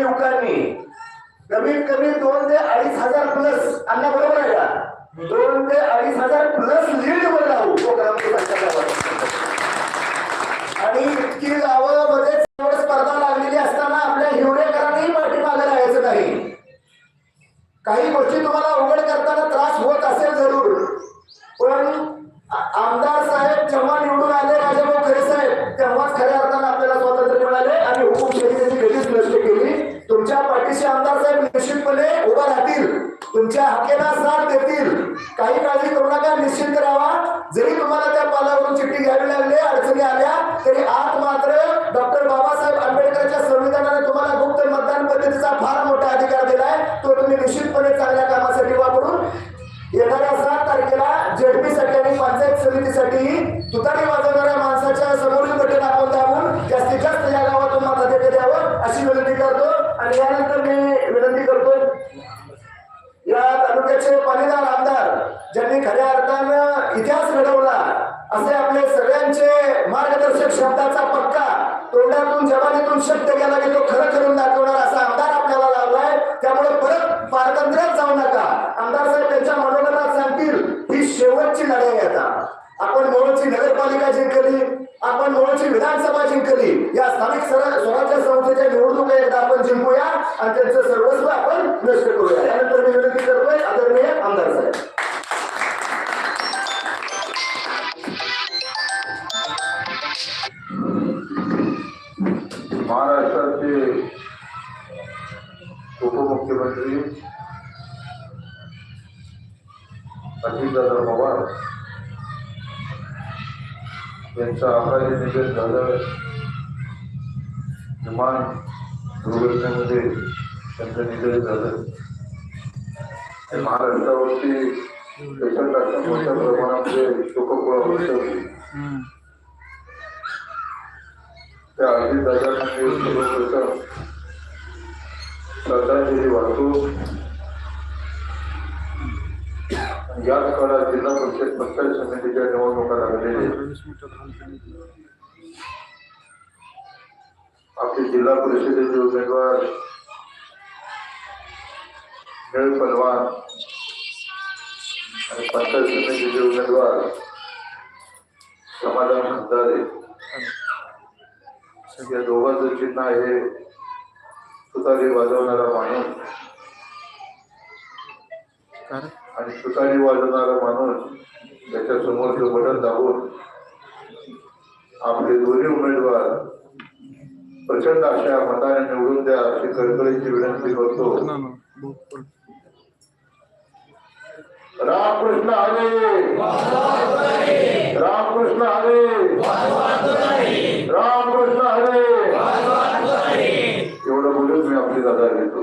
युवकांनी कमीत कमी दोन ते अडीच हजार प्लस अण्णा बरोबर आहे का? दोन ते अडीच हजार प्लस लीड वर राहू तो आणि इतकी गावामध्ये स्पर्धा लागलेली असताना आपल्या हिवरेकरांनी पाठीमागे राहायचं नाही. काही गोष्टी तुम्हाला उघड करताना त्रास होत असेल जरूर. पण आमदार साहेब जेव्हा निवडून तुमच्या हक्केला साथ देतील. काही काळजी करू नका निश्चिंत राहा. जरी तुम्हाला त्या पालावरून चिठ्ठी घ्यावी लागली अडचणी आल्या तरी तालुक्याचे पाणीदार आमदार ज्यांनी खऱ्या अर्थानं इतिहास घडवला असे आपले सगळ्यांचे मार्गदर्शक शब्दाचा पक्का तोंडातून जबानीतून शब्द गेला की तो खरं करून दाखवणार असा आमदार आपल्याला लावलाय त्यामुळे परत पारतंत्र्यात जाऊ नका. आमदार साहेब त्यांच्या मनोगतात सांगतील ही शेवटची लढाई आता. आपण मोहोळची नगरपालिका जिंकली आपण मोहोळची विधानसभा जिंकली या स्थानिक स्वराज्य संस्थेच्या निवडणुका एकदा आपण जिंकूया आणि त्यांचं सर्वस्व आपण नष्ट करूया. यानंतर मी विनंती करतोय महाराष्ट्राचे उपमुख्यमंत्री अजितदादा पवार यांचं अकाली निधन झालं. विमान दुर्घटनेमध्ये त्यांचं निधन झालं. हे महाराष्ट्रावरती देशात मोठ्या प्रमाणामध्ये शोकपुळा होती. त्या अगदी मी सर्वप्रथम श्रद्धांजली वाहतो याच काळात जिल्हा परिषद पंचायत समितीच्या निवडणुका लागलेल्या आपले जिल्हा परिषदेचे उमेदवार निळ पलवान आणि पंचायत समितीचे उमेदवार समाधान खंदारे या दोघांचं चिन्ह आहे तुतारी वाजवणारा माणूस आणि तुतारी वाजवणारा माणूस त्याच्या समोरचं बटन दाबून आपले दोन्ही उमेदवार प्रचंड अशा मताने निवडून द्या अशी कळकळीची विनंती करतो. रामकृष्ण हरे रामकृष्ण हरे रामकृष्ण हरे एवढं बोलून मी आपली जागा घेतो.